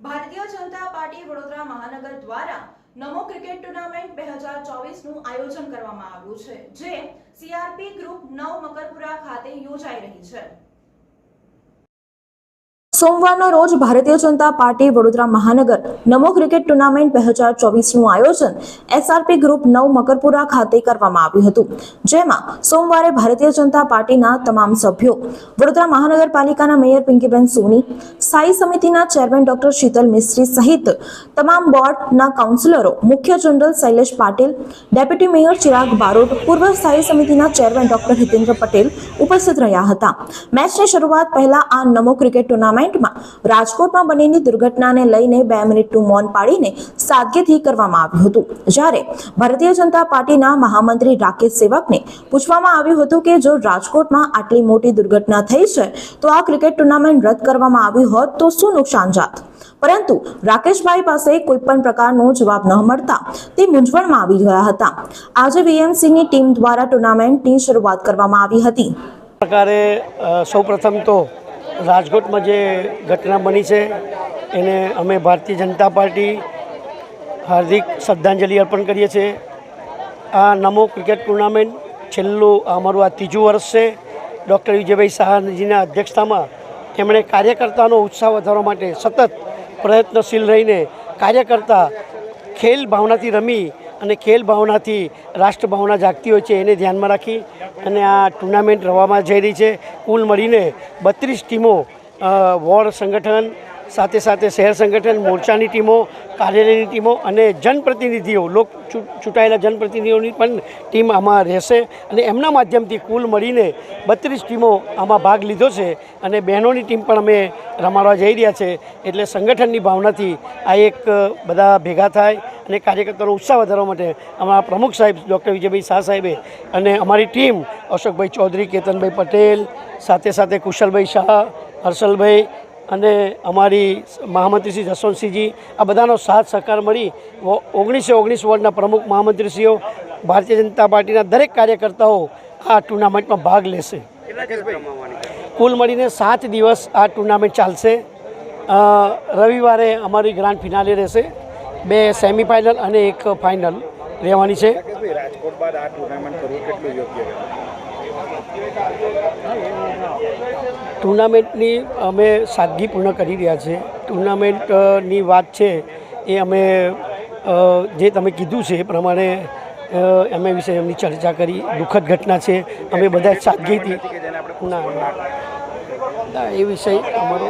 Bharatiya Janata party Vadodara મહાનગર દ્વારા નમો cricket tournament બે હજાર ચોવીસનું આયોજન કરવામાં આવ્યું છે, જે સીઆરપી ગ્રુપ નવ મકરપુરા ખાતે યોજાઈ રહી છે. સોમવારના રોજ ભારતીય જનતા પાર્ટી વડોદરા મહાનગર નમો ક્રિકેટ ટુર્નામેન્ટ બે હજાર ચોવીસનું આયોજન એસઆરપી ગ્રુપ નવ મકરપુરા ખાતે કરવામાં આવ્યું હતું, જેમાં સોમવારે ભારતીય જનતા પાર્ટીના તમામ સભ્યો, વડોદરા મહાનગરપાલિકાના મેયર પિંકીબેન સોની, સ્થાયી સમિતિના ચેરમેન ડોક્ટર શીતલ મિસ્ત્રી સહિત તમામ બોર્ડના કાઉન્સિલરો, મુખ્ય general Shailesh Patil, deputy mayor Chirag Barot, પૂર્વ સ્થાયી સમિતિના ચેરમેન ડોક્ટર હિતેન્દ્ર પટેલ ઉપસ્થિત રહ્યા હતા. મેચની શરૂઆત પહેલા આ નમો ક્રિકેટ ટુર્નામેન્ટમાં રાજકોટમાં બનેલી દુર્ઘટનાને લઈને બે મિનિટનું મૌન પાડીને સાદગીથી કરવામાં આવ્યું હતું. જ્યારે ભારતીય જનતા પાર્ટીના મહામંત્રી રાકેશ સેવકને પૂછવામાં આવ્યું હતું કે જો રાજકોટમાં આટલી મોટી દુર્ઘટના થઈ છે, તો આ ક્રિકેટ ટુર્નામેન્ટ રદ કરવામાં આવી હોત તો શું નુકસાન જાત? પરંતુ રાકેશભાઈ પાસે કોઈ પણ પ્રકારનો જવાબ ન મળતા તે મૂંઝવણમાં આવી ગયા હતા. આજે વીએમસીની ટીમ દ્વારા ટુર્નામેન્ટની શરૂઆત કરવામાં આવી હતી. પ્રકારે સૌ પ્રથમ તો રાજકોટમાં જે ઘટના બની છે, એને અમે ભારતીય જનતા પાર્ટી હાર્દિક શ્રદ્ધાંજલિ અર્પણ કરીએ છીએ. આ નમો ક્રિકેટ ટુર્નામેન્ટ છેલ્લું અમારું આ ત્રીજું વર્ષ છે. ડૉક્ટર વિજયભાઈ શાહજીના અધ્યક્ષતામાં તેમણે કાર્યકર્તાનો ઉત્સાહ વધારવા માટે સતત પ્રયત્નશીલ રહીને કાર્યકર્તા ખેલ ભાવનાથી રમી અને ખેલ ભાવનાથી રાષ્ટ્ર ભાવના જાગતી હોય છે એને ધ્યાનમાં રાખી અને આ ટુર્નામેન્ટ રવામાં જઈ રહી છે. કુલ મળીને બત્રીસ ટીમો વોર્ડ સંગઠન, સાથે સાથે શહેર સંગઠન, મોરચાની ટીમો, કાર્યાલયની ટીમો અને જનપ્રતિનિધિઓ, લોક ચૂંટાયેલા જનપ્રતિનિધિઓની પણ ટીમ આમાં રહેશે અને એમના માધ્યમથી કુલ મળીને બત્રીસ ટીમો આમાં ભાગ લીધો છે અને બહેનોની ટીમ પણ અમે રમાડવા જઈ રહ્યા છે. એટલે સંગઠનની ભાવનાથી આ એક બધા ભેગા થાય અને કાર્યકર્તાનો ઉત્સાહ વધારવા માટે અમારા પ્રમુખ સાહેબ, ડૉક્ટર વિજયભાઈ શાહ સાહેબે અને અમારી ટીમ અશોકભાઈ ચૌધરી, કેતનભાઈ પટેલ, સાથે સાથે કુશલભાઈ શાહ, હર્ષલભાઈ અને અમારી મહામંત્રી શ્રી જસવંતસિંહજી, આ બધાનો સાથ સહકાર મળી ઓગણીસો ઓગણીસ વોર્ડના પ્રમુખ મહામંત્રીશ્રીઓ, ભારતીય જનતા પાર્ટીના દરેક કાર્યકર્તાઓ આ ટુર્નામેન્ટમાં ભાગ લેશે. કુલ મળીને સાત દિવસ આ ટુર્નામેન્ટ ચાલશે. રવિવારે અમારી ગ્રાન્ડ ફિનાલે રહેશે. બે સેમિફાઇનલ અને એક ફાઇનલ રહેવાની છે. ટુર્નામેન્ટની અમે સાદગી પૂર્ણ કરી રહ્યા છીએ. ટુર્નામેન્ટની વાત છે એ અમે જે તમે કીધું છે એ પ્રમાણે અમે વિશે એમની ચર્ચા કરી. દુઃખદ ઘટના છે. અમે બધા સાદગીથી ના. ના, એ વિષય અમારો